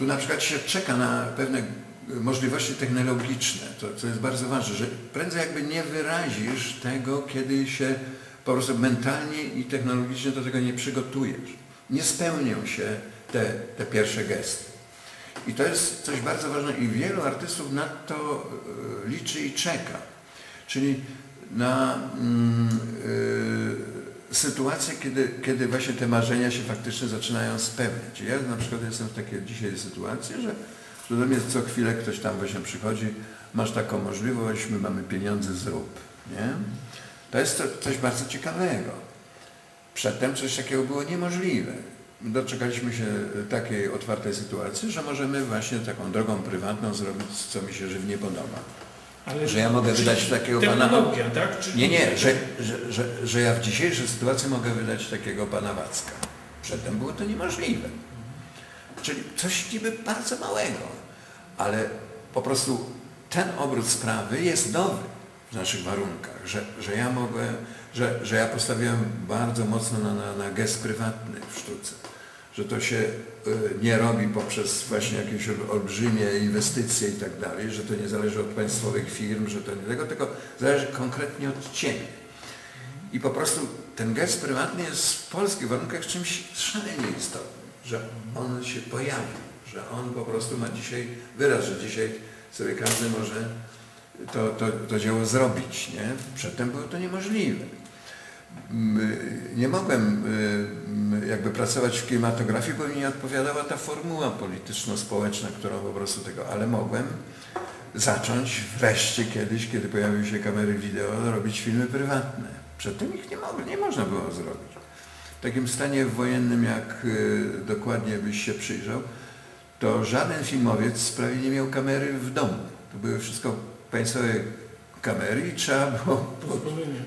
tu na przykład się czeka na pewne możliwości technologiczne, to, co jest bardzo ważne, że prędzej jakby nie wyrazisz tego, kiedy się po prostu mentalnie i technologicznie do tego nie przygotujesz. Nie spełnią się te, te pierwsze gesty. I to jest coś bardzo ważnego i wielu artystów na to e, liczy i czeka. Czyli na mm, y, sytuację, kiedy, kiedy właśnie te marzenia się faktycznie zaczynają spełniać. Ja na przykład jestem w takiej dzisiaj sytuacji, że, do mnie co chwilę ktoś tam właśnie przychodzi, masz taką możliwość, my mamy pieniądze, zrób. Nie? To jest coś bardzo ciekawego. Przedtem coś takiego było niemożliwe. Doczekaliśmy się takiej otwartej sytuacji, że możemy właśnie taką drogą prywatną zrobić, co mi się żywnie podoba. Ale Że ja mogę wydać takiego pana- tak? Nie, nie, że, że, że, że ja w dzisiejszej sytuacji mogę wydać takiego pana Wacka. Przedtem było to niemożliwe. Czyli coś niby bardzo małego, ale po prostu ten obrót sprawy jest nowy w naszych warunkach, że, że ja mogę, że, że ja postawiłem bardzo mocno na, na, na gest prywatny w sztuce. Że to się y, nie robi poprzez właśnie jakieś ol- olbrzymie inwestycje i tak dalej, że to nie zależy od państwowych firm, że to nie tego, tylko zależy konkretnie od Ciebie. I po prostu ten gest prywatny jest w polskich warunkach czymś szalenie istotnym, że on się pojawił, że on po prostu ma dzisiaj wyraz, że dzisiaj sobie każdy może to, to, to dzieło zrobić. Nie? Przedtem było to niemożliwe. Nie mogłem jakby pracować w kinematografii, bo mi nie odpowiadała ta formuła polityczno-społeczna, którą po prostu tego, ale mogłem zacząć wreszcie kiedyś, kiedy pojawiły się kamery wideo, robić filmy prywatne. Przedtem ich nie, mogli, nie można było zrobić. W takim stanie wojennym, jak y, dokładnie byś się przyjrzał, to żaden filmowiec prawie nie miał kamery w domu. To były wszystko państwowe kamery i trzeba było Pozwolenie.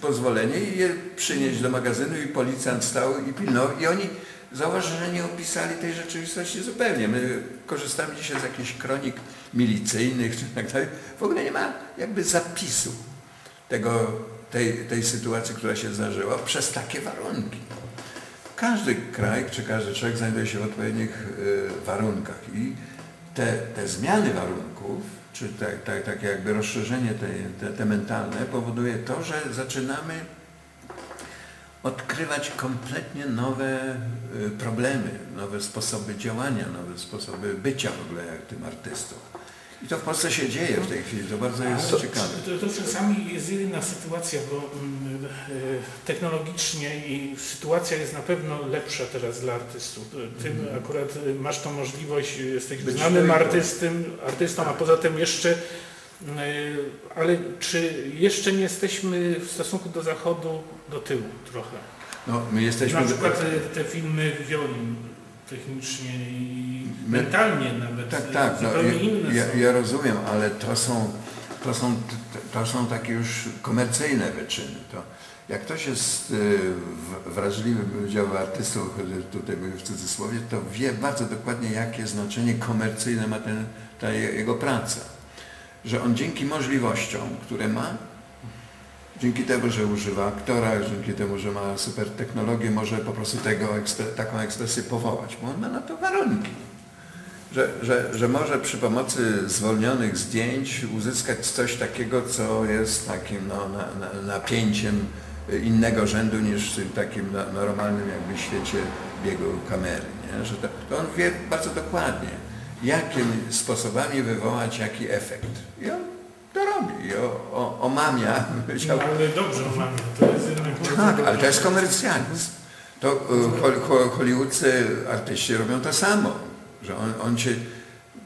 pozwolenie i je przynieść do magazynu i policjant stał i pilnował. I oni zauważyli, że nie opisali tej rzeczywistości zupełnie. My korzystamy dzisiaj z jakichś kronik milicyjnych czy tak dalej. W ogóle nie ma jakby zapisu tego, tej, tej sytuacji, która się zdarzyła przez takie warunki. Każdy kraj czy każdy człowiek znajduje się w odpowiednich y, warunkach i te, te zmiany warunków, czy tak, tak, takie jakby rozszerzenie tej, te, te mentalne powoduje to, że zaczynamy odkrywać kompletnie nowe y, problemy, nowe sposoby działania, nowe sposoby bycia w ogóle jak tym artystą. I to w Polsce się dzieje w tej chwili, to bardzo jest to, ciekawe. To, to czasami jest inna sytuacja, bo mm, e, technologicznie i sytuacja jest na pewno lepsza teraz dla artystów. Ty akurat e, masz tą możliwość, e, jesteś. Być znanym artystym, artystą, a poza tym jeszcze, e, ale czy jeszcze nie jesteśmy w stosunku do zachodu do tyłu trochę? No, my jesteśmy... Na przykład e, te filmy Wiolin technicznie i My- mentalnie nawet Tak, tak, no, ja, ja, ja rozumiem, ale to są, to, są, to są takie już komercyjne wyczyny. To jak ktoś jest y, wrażliwy, bym powiedział, artystą, tutaj mówię w cudzysłowie, to wie bardzo dokładnie, jakie znaczenie komercyjne ma ten, ta je- jego praca. Że on dzięki możliwościom, które ma, dzięki temu, że używa aktora, dzięki temu, że ma super technologię, może po prostu tego, taką ekspresję powołać, bo on ma na to warunki że, że, że może przy pomocy zwolnionych zdjęć uzyskać coś takiego, co jest takim no, na, na, napięciem innego rzędu niż w takim no- normalnym jakby świecie biegu kamery. Nie? Że to, to on wie bardzo dokładnie, jakimi sposobami wywołać jaki efekt. I on i o, o, omamia, No, ale dobrze mamy, to jest jednak tak, ale to jest komercjalizm. To y, artyści robią to samo, że on, on cię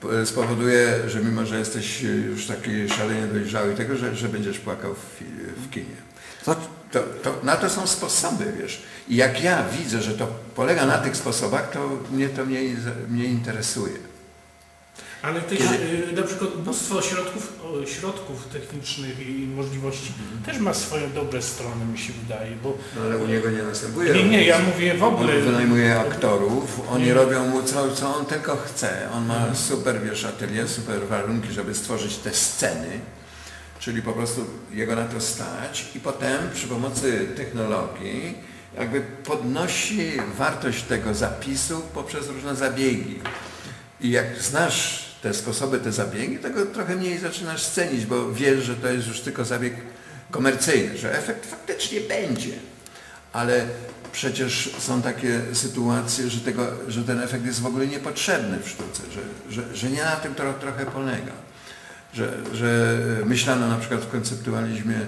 p- spowoduje, że mimo, że jesteś y, już taki szalenie dojrzały tego, że, że będziesz płakał w, w kinie. To, to, to, na to są sposoby, wiesz. I jak ja widzę, że to polega na tych sposobach, to mnie to mniej, mnie interesuje. Ale Kiedy- y, na przykład mnóstwo środków, środków technicznych i możliwości też ma swoje dobre strony, mi się wydaje, bo No, ale u niego nie następuje. nie, nie, ja mówię w ogóle, On wynajmuje aktorów, oni Nie. robią mu co, co on tylko chce. On ma super, wiesz, atelier, super warunki, żeby stworzyć te sceny, czyli po prostu jego na to stać i potem przy pomocy technologii jakby podnosi wartość tego zapisu poprzez różne zabiegi. I jak znasz te sposoby, te zabiegi, to go trochę mniej zaczynasz cenić, bo wiesz, że to jest już tylko zabieg komercyjny, że efekt faktycznie będzie. Ale przecież są takie sytuacje, że, tego, że ten efekt jest w ogóle niepotrzebny w sztuce, że, że, że nie na tym to trochę polega. Że, że myślano na przykład w konceptualizmie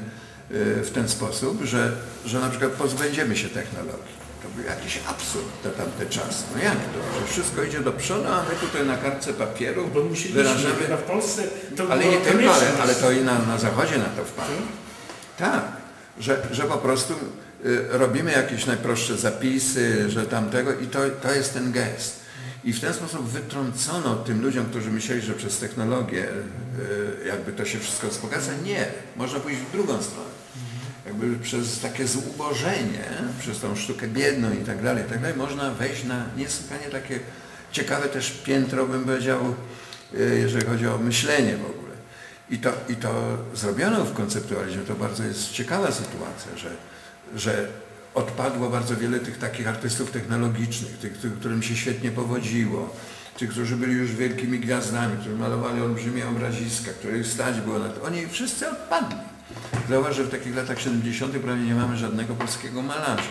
y, w ten sposób, że, że na przykład pozbędziemy się technologii. To był jakiś absurd na tamte czasy. No jak to? Że wszystko idzie do przodu, a my tutaj na kartce papieru Bo musieliśmy, wyrażamy... chyba w Polsce to Ale nie tylko, ale, ale to i na, na zachodzie na to wpadło. Tak, że, że po prostu y, robimy jakieś najprostsze zapisy, że tamtego i to, to jest ten gest. I w ten sposób wytrącono tym ludziom, którzy myśleli, że przez technologię y, jakby to się wszystko wzbogaca. Nie, można pójść w drugą stronę. Jakby przez takie zubożenie, przez tą sztukę biedną i tak dalej, tak dalej, można wejść na niesłychanie takie ciekawe też piętro, bym powiedział, y, jeżeli chodzi o myślenie w ogóle. I to, I to zrobiono w konceptualizmie, to bardzo jest ciekawa sytuacja, że, że odpadło bardzo wiele tych takich artystów technologicznych, tych, tych, którym się świetnie powodziło, tych, którzy byli już wielkimi gwiazdami, którzy malowali olbrzymie obraziska, których stać było na to. Oni wszyscy odpadli. Zauważ, że w takich latach 70. prawie nie mamy żadnego polskiego malarza.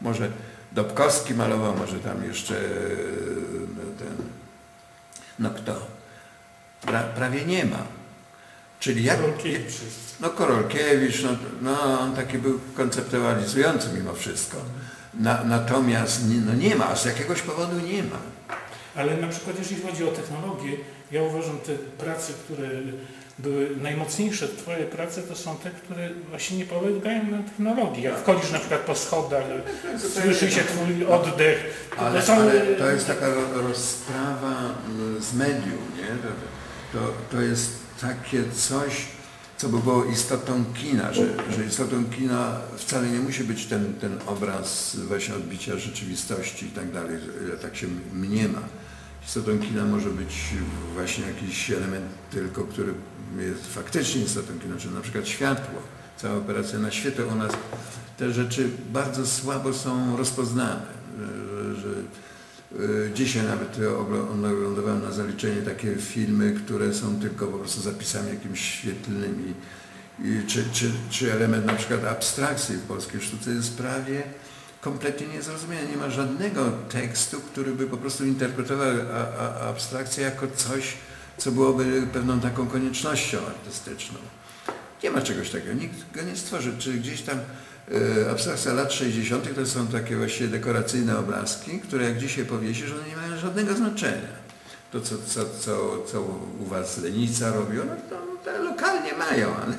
Może Dobkowski malował, może tam jeszcze e, ten, no kto? Pra, prawie nie ma. Czyli jak, Korolkiewicz no Korolkiewicz, no, no on taki był konceptualizujący mimo wszystko. Na, natomiast no nie ma, z jakiegoś powodu nie ma. Ale na przykład jeśli chodzi o technologię, ja uważam te prace, które były najmocniejsze, twoje prace, to są te, które właśnie nie polegają na technologii. Jak wchodzisz na przykład po schodach, słyszy się twój oddech. To Ale, są, ale to jest taka ro- rozprawa mm, z medium, nie? To, to, to jest takie coś, co by było istotą kina, że, że istotą kina wcale nie musi być ten, ten obraz właśnie odbicia rzeczywistości i tak dalej, tak się mniema. Istotą kina może być właśnie jakiś element tylko, który jest faktycznie istotą kina, czyli na przykład światło. Cała operacja na świetle u nas, te rzeczy bardzo słabo są rozpoznane. Że, że, Dzisiaj nawet ogl- oglądałem na zaliczenie takie filmy, które są tylko po prostu zapisami jakimiś świetlnymi. Czy, czy, czy element na przykład abstrakcji w polskiej sztuce jest prawie kompletnie niezrozumiany. Nie ma żadnego tekstu, który by po prostu interpretował abstrakcję jako coś, co byłoby pewną taką koniecznością artystyczną. Nie ma czegoś takiego, nikt go nie stworzy. Czy gdzieś tam abstrakcja lat 60. to są takie właściwie dekoracyjne obrazki, które jak dzisiaj powiesisz, one nie mają żadnego znaczenia. To, co, co, co, co u Was Lenica robią, no to te lokalnie mają, ale,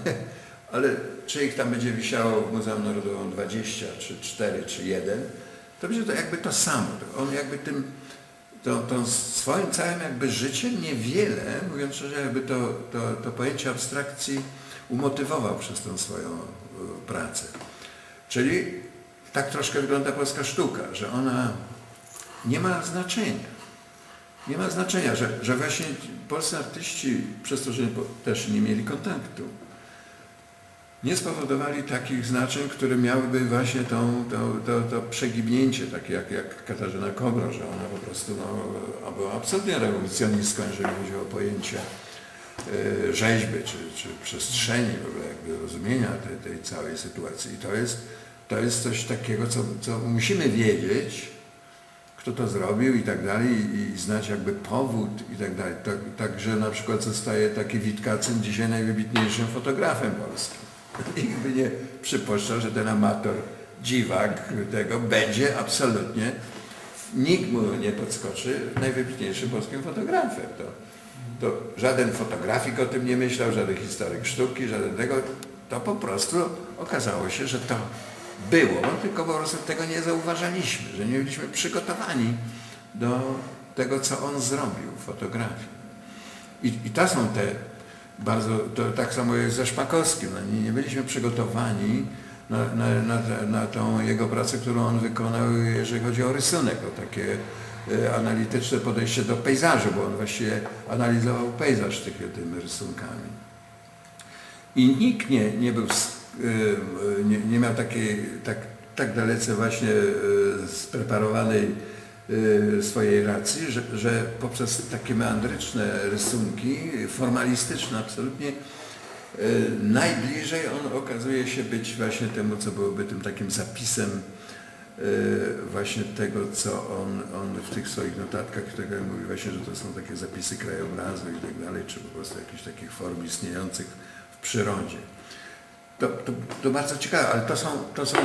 ale czy ich tam będzie wisiało w Muzeum Narodowym 20, czy 4, czy 1, to będzie to jakby to samo. To On jakby tym, to, to swoim całym jakby życiem niewiele, mówiąc szczerze, jakby to, to, to pojęcie abstrakcji umotywował przez tą swoją y, pracę. Czyli tak troszkę wygląda polska sztuka, że ona nie ma znaczenia. Nie ma znaczenia, że, że właśnie polscy artyści, przez to, że też nie mieli kontaktu, nie spowodowali takich znaczeń, które miałyby właśnie tą, to, to, to przegibnięcie, takie jak, jak Katarzyna Kobro, że ona po prostu no, była absolutnie rewolucjonistką, jeżeli chodzi o pojęcie rzeźby czy, czy przestrzeni, jakby rozumienia tej, tej całej sytuacji. I to jest, to jest coś takiego, co, co musimy wiedzieć, kto to zrobił i tak dalej, i, i znać jakby powód i tak dalej. Tak, także na przykład zostaje taki Witkacyn dzisiaj najwybitniejszym fotografem polskim. Nikt by nie przypuszczał, że ten amator, dziwak tego będzie absolutnie, nikt mu nie podskoczy najwybitniejszym polskim fotografem. To, to żaden fotografik o tym nie myślał, żaden historyk sztuki, żaden tego. To po prostu okazało się, że to było, tylko po prostu tego nie zauważaliśmy, że nie byliśmy przygotowani do tego, co on zrobił w fotografii. I, i to są te bardzo, to tak samo jest ze Szpakowskim. No, nie, nie byliśmy przygotowani na, na, na, na tą jego pracę, którą on wykonał, jeżeli chodzi o rysunek, o takie analityczne podejście do pejzażu, bo on właściwie analizował pejzaż tych, tymi rysunkami. I nikt nie, nie był, y, nie, nie miał takiej, tak, tak dalece właśnie y, spreparowanej y, swojej racji, że, że poprzez takie meandryczne rysunki, formalistyczne absolutnie, y, najbliżej on okazuje się być właśnie temu, co byłoby tym takim zapisem y, właśnie tego, co on, on w tych swoich notatkach, tego mówi właśnie, że to są takie zapisy krajobrazu i tak dalej, czy po prostu jakichś takich form istniejących w przyrodzie. To, to, to bardzo ciekawe, ale to są, to są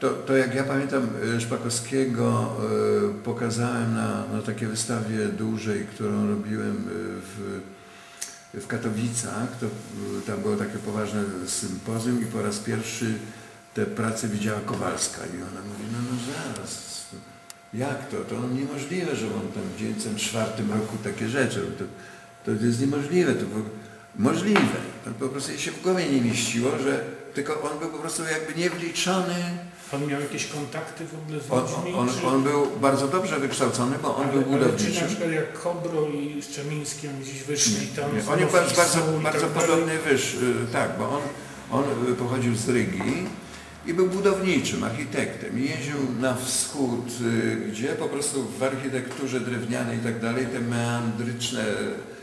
to, to jak ja pamiętam y, Szpakowskiego y, pokazałem na, na takiej wystawie dużej, którą robiłem y, w, w Katowicach, to y, tam było takie poważne sympozjum i po raz pierwszy te prace widziała Kowalska i ona mówi, no no zaraz, jak to? To niemożliwe, że on tam w 1904 roku takie rzeczy, to, to jest niemożliwe, to ogóle, możliwe, to po prostu jej się w głowie nie mieściło, że tylko on był po prostu jakby niewliczony Pan miał jakieś kontakty w ogóle z on, ludźmi? on, czy- on był bardzo dobrze wykształcony, bo on ale, był ale czy budowniczy. na przykład jak Kobro i Szczemiński, oni gdzieś wyszli tam Nie, On jest bardzo, bardzo, bardzo tak podobny wyż, y, tak, bo on, on pochodził z Rygi i był budowniczym, architektem i jeździł na wschód, y, gdzie po prostu w architekturze drewnianej i tak dalej te meandryczne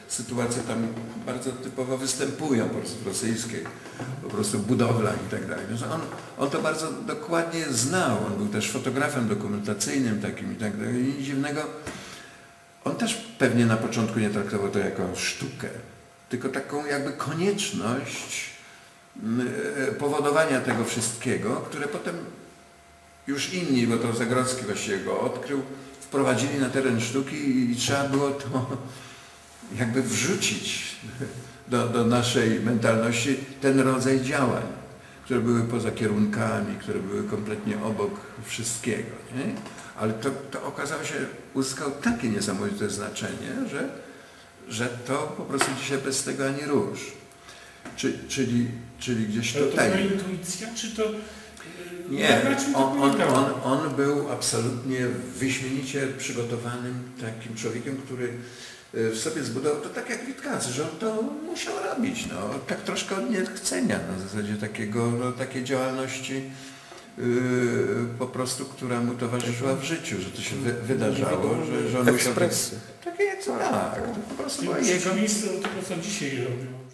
sytuacje tam bardzo typowo występują po prostu w rosyjskiej, po prostu budowla i tak dalej. Więc on, on to bardzo dokładnie znał, on był też fotografem dokumentacyjnym takim i tak dalej. Nic dziwnego, on też pewnie na początku nie traktował to jako sztukę, tylko taką jakby konieczność powodowania tego wszystkiego, które potem już inni, bo to Zagrodzki właściwie go odkrył, wprowadzili na teren sztuki i, trzeba było to jakby wrzucić do, do naszej mentalności ten rodzaj działań, które były poza kierunkami, które były kompletnie obok wszystkiego. Nie? Ale to, to okazało się, uzyskał takie niesamowite znaczenie, że, że to po prostu dzisiaj bez tego ani rusz. Czy, czyli, czyli gdzieś Ale to była tutaj. intuicja, czy to... yy, Nie, to on, on, on, on był absolutnie wyśmienicie przygotowanym takim człowiekiem, który y, w sobie zbudował to tak jak Witkacy, że on to musiał robić, no, tak troszkę od niechcenia, na zasadzie takiego, no, takiej działalności yy, po prostu, która mu towarzyszyła w życiu, że to się wy, wydarzało, że, że on musiał... Ekspresy. Takie tak, to po prostu była jego przeciwieństwo do tego, co dzisiaj robią.